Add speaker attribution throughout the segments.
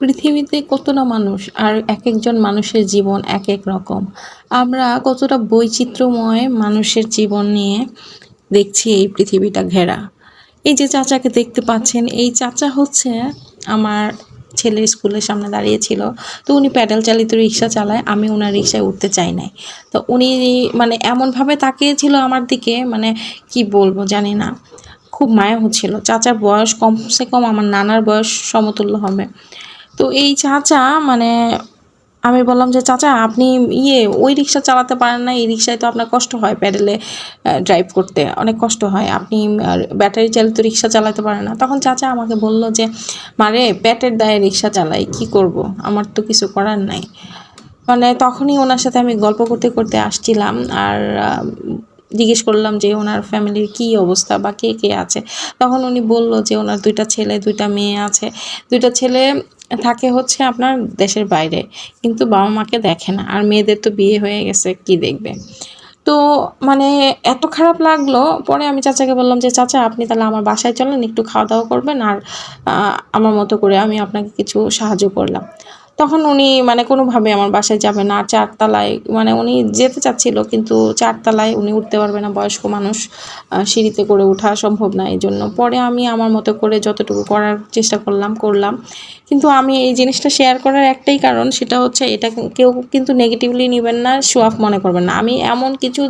Speaker 1: পৃথিবীতে কত না মানুষ, আর এক একজন মানুষের জীবন এক এক রকম। আমরা কতটা বৈচিত্র্যময় মানুষের জীবন নিয়ে দেখছি এই পৃথিবীটা ঘেরা। এই যে চাচাকে দেখতে পাচ্ছেন, এই চাচা হচ্ছে আমার ছেলের স্কুলের সামনে দাঁড়িয়েছিল তো উনি প্যাডেল চালিত রিক্সা চালায়, আমি ওনার রিক্সায় উঠতে চাই নাই। তো উনি মানে এমনভাবে তাকিয়েছিল আমার দিকে মানে কি বলব জানি না, খুব মায়া হচ্ছিল। চাচার বয়স কমসে কম, আমার নানার বয়স সমতুল্য হবে। তো এই চাচা মানে আমি বললাম যে, চাচা, আপনি ইয়ে ওই রিক্সা চালাতে পারেন না, এই রিক্সায় তো আপনার কষ্ট হয় প্যাডেলে ড্রাইভ করতে, অনেক কষ্ট হয়। আপনি ব্যাটারি চালিত রিক্সা চালাতে পারেন না। তখন চাচা আমাকে বলল যে মারে প্যাটের দায়ে রিক্সা চালাই, কি করব? আমার তো কিছু করার নাই। মানে তখনই ওনার সাথে আমি গল্প করতে করতে আসছিলাম। আর জিজ্ঞেস করলাম যে, ওনার ফ্যামিলির কী অবস্থা বা কে কে আছে? তখন উনি বলল যে, ওনার দুইটা ছেলে, দুইটা মেয়ে আছে। দুইটা ছেলে থাকে হচ্ছে আপনার দেশের বাইরে, কিন্তু বাবা মাকে দেখে না। আর মেয়েদের তো বিয়ে হয়ে গেছে, কি দেখবে? তো মানে এত খারাপ লাগল, পরে আমি চাচাকে বললাম যে, চাচা, আপনি তাহলে আমার বাসায় চলেন, একটু খাওয়া দাওয়া করবেন, আর আমার মতো করে আমি আপনাকে কিছু সাহায্য করলাম। তখন উনি মানে কোনোভাবে আমার বাসায় যাবে না। চারতলায় মানে উনি যেতে চাচ্ছিল, কিন্তু চারতলায় উনি উঠতে পারবে না। বয়স্ক মানুষ সিঁড়িতে করে ওঠা সম্ভব না এই জন্য পরে আমি আমার মতো করে যতটুকু করার চেষ্টা করলাম করলাম। কিন্তু আমি এই জিনিসটা শেয়ার করার একটাই কারণ, সেটা হচ্ছে এটা কেউ কিন্তু নেগেটিভলি নেবেন না শো অফ মনে করবেন না। আমি এমন কিছু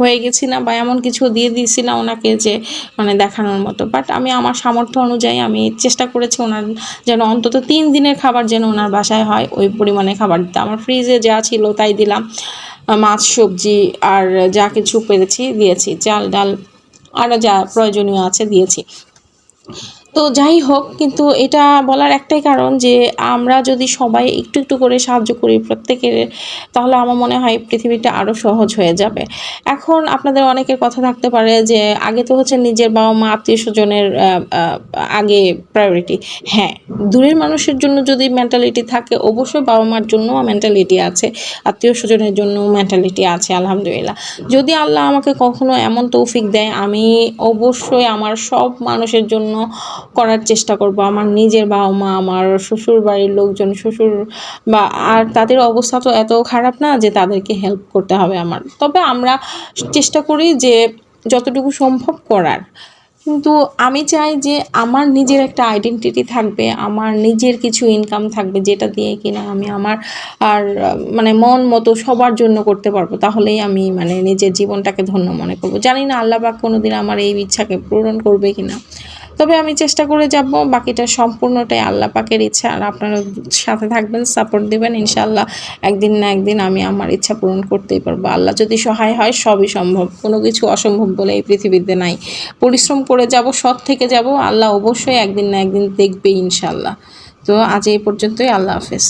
Speaker 1: হয়ে গেছি না বা এমন কিছু দিয়ে দিয়েছি না ওনাকে যে মানে দেখানোর মতো। বাট আমি আমার সামর্থ্য অনুযায়ী আমি চেষ্টা করেছি ওনার যেন অন্তত তিন দিনের খাবার যেন ওনার বাসায় হয়, ওই পরিমাণে খাবার দিতে আমার ফ্রিজে যা ছিল তাই দিলাম। মাছ, সবজি আর যা কিছু পেরেছি দিয়েছি। চাল, ডাল আরও যা প্রয়োজনীয় আছে দিয়েছি। তো যাই হোক, কিন্তু এটা বলার একটাই কারণ যে আমরা যদি সবাই একটু একটু করে সাহায্য করি প্রত্যেকের, তাহলে আমার মনে হয় পৃথিবীটা আরও সহজ হয়ে যাবে। এখন আপনাদের অনেকের কথা থাকতে পারে যে আগে তো হচ্ছে নিজের বাবা মা, আত্মীয় স্বজনের আগে প্রায়োরিটি হ্যাঁ দূরের মানুষের জন্য যদি মেন্টালিটি থাকে, অবশ্যই বাবা মার জন্য মেন্টালিটি আছে, আত্মীয় স্বজনের জন্য মেন্টালিটি আছে, আলহামদুলিল্লাহ। যদি আল্লাহ আমাকে কখনো এমন তৌফিক দেয়, আমি অবশ্যই আমার সব মানুষের জন্য করার চেষ্টা করব। আমার নিজের বাবা মা, আমার শ্বশুর বাড়ির লোকজন, শ্বশুর বা আর তাদের অবস্থা তো এত খারাপ না যে তাদেরকে হেল্প করতে হবে আমার। তবে আমরা চেষ্টা করি যে যতটুকু সম্ভব করার। কিন্তু আমি চাই যে আমার নিজের একটা আইডেন্টিটি থাকবে, আমার নিজের কিছু ইনকাম থাকবে যেটা দিয়ে কিনা আমি আমার আর মানে মন মতো সবার জন্য করতে পারব। তাহলেই আমি মানে নিজের জীবনটাকে ধন্য মনে করব। জানি না আল্লাহ পাক কোনো দিন আমার এই ইচ্ছাকে পূরণ করবে কিনা। তবে আমি চেষ্টা করে যাব, বাকিটা সম্পূর্ণটাই আল্লাহ পাকের ইচ্ছা। আর আপনারা সাথে থাকবেন সাপোর্ট দেবেন ইনশাল্লাহ একদিন না একদিন আমি আমার ইচ্ছা পূরণ করতেই পারব। আল্লাহ যদি সহায় হয়, সবই সম্ভব। কোনো কিছু অসম্ভব বলে এই পৃথিবীতে নাই। পরিশ্রম করে যাব, সৎ থেকে যাব, আল্লাহ অবশ্যই একদিন না একদিন দেখবে ইনশাল্লাহ তো আজ এই পর্যন্তই, আল্লাহ হাফেজ।